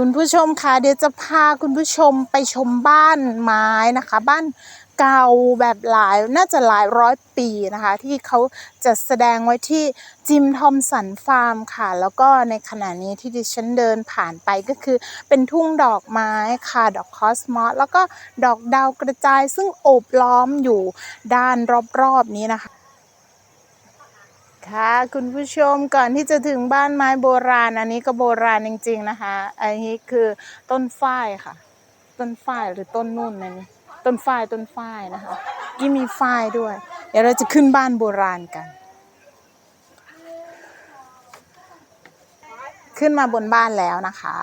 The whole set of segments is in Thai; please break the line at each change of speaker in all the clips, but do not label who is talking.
คุณผู้ชมคะเดี๋ยวจะพาคุณผู้ชมไปชมบ้านไม้นะคะ บ้านเก่าแบบหลายน่าจะหลายร้อยปีนะคะ ที่เขาจะแสดงไว้ที่จิมทอมสันฟาร์มค่ะ แล้วก็ในขณะนี้ที่ดิฉันเดินผ่านไปก็คือเป็นทุ่งดอกไม้ค่ะ ดอกคอสมอสแล้วก็ดอกดาวกระจายซึ่งโอบล้อมอยู่ด้านรอบๆนี้นะคะ ค่ะ คุณผู้ชมก่อนที่จะถึงบ้านไม้โบราณ อันนี้ก็โบราณจริง ๆ นะคะ อันนี้คือต้นฝ้ายค่ะ ต้นฝ้ายหรือต้นนุ่นนั่นนี่ต้นฝ้ายต้นฝ้ายนะคะกี่มีฝ้ายด้วย เดี๋ยวเราจะขึ้นบ้านโบราณกัน ขึ้นมาบนบ้านแล้วนะคะ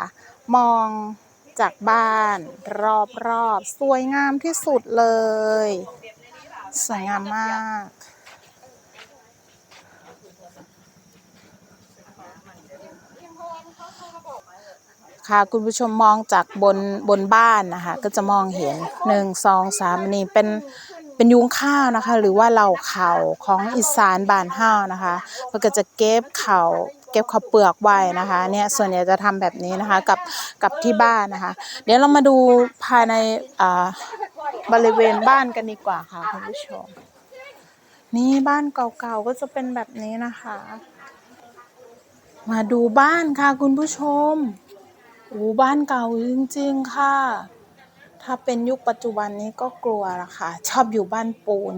มองจากบ้านรอบๆสวยงามที่สุดเลย สวยงามมาก ค่ะคุณผู้ชมมองจากบนบนบ้านนะคะ ก็จะมองเห็นหนึ่งสองสามนี่เป็นเป็นยุงข้าวนะคะ หรือว่าเหล่าเขาของอีสานบานเฮานะคะมันก็จะเก็บเขาเก็บข้าวเปลือกไว้นะคะเนี่ยส่วนใหญ่จะทำแบบนี้นะคะกับกับที่บ้านนะคะ เดี๋ยวเรามาดูภายในอ่าบริเวณบ้านกันดีกว่าค่ะคุณผู้ชม นี่บ้านเก่าๆก็จะเป็นแบบนี้นะคะ มาดูบ้านค่ะคุณผู้ชม โอ้บ้านเก่าจริง ๆ ค่ะ ถ้าเป็นยุคปัจจุบันนี้ก็กลัวละค่ะ ชอบอยู่บ้านปูน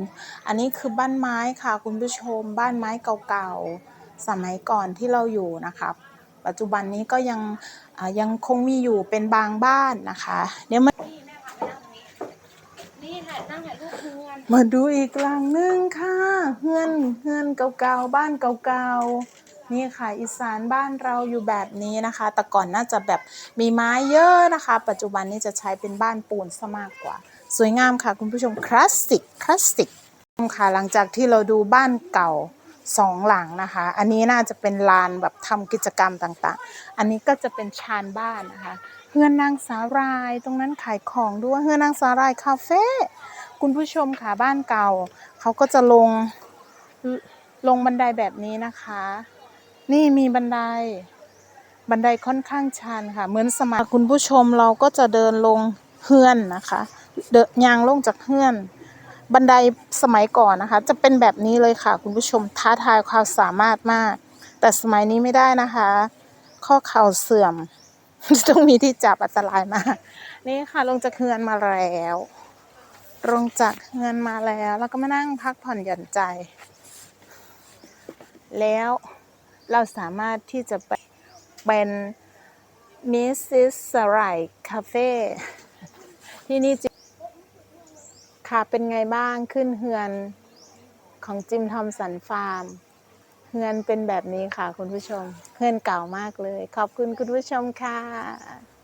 อันนี้คือบ้านไม้ค่ะ คุณผู้ชม บ้านไม้เก่าๆ สมัยก่อนที่เราอยู่นะคะ ปัจจุบันนี้ก็ยังอ่ายังคงมีอยู่เป็นบางบ้านนะคะ เดี๋ยวมา
นี่ถ่ายนั่งถ่ายรูปเพื่อน
มาดูอีกหลังนึงค่ะ เฮือน เฮือนเก่าๆ บ้านเก่าๆ นี่ค่ะอีสานบ้านเราอยู่แบบนี้นะคะ แต่ก่อนน่าจะแบบมีไม้เยอะนะคะ ปัจจุบันนี้จะใช้เป็นบ้านปูนซะมากกว่า สวยงามค่ะคุณผู้ชมคลาสสิกคลาสสิกค่ะหลังจากที่เราดูบ้านเก่าสองหลังนะคะ อันนี้น่าจะเป็นลานแบบทำกิจกรรมต่างๆ อันนี้ก็จะเป็นชานบ้านนะคะเฮือนนางสารายตรงนั้นขายของด้วยเฮือนนางสารายคาเฟ่คุณผู้ชมค่ะบ้านเก่าเขาก็จะลงลงบันไดแบบนี้นะคะ นี่มีบันได บันไดค่อนข้างชันค่ะ เหมือนสมัยคุณผู้ชมเราก็จะเดินลงเฮือนนะคะ เดินยางลงจากเฮือน บันไดสมัยก่อนนะคะ จะเป็นแบบนี้เลยค่ะ คุณผู้ชมท้าทายความสามารถมาก แต่สมัยนี้ไม่ได้นะคะ ข้อเข่าเสื่อมต้องมีที่จับอันตรายมาก นี่ค่ะลงจากเฮือนมาแล้วลงจากเงินมาแล้ว แล้วก็มานั่งพักผ่อนหย่อนใจ แล้ว เราสามารถที่จะไปเป็นมิสซิสสไรคาเฟ่ที่นี่จิค่ะเป็นไงบ้างขึ้นเฮือนของจิมทอมสันฟาร์มเฮือนเป็นแบบนี้ค่ะคุณผู้ชมเฮือนเก่ามากเลย ขอบคุณคุณผู้ชมค่ะ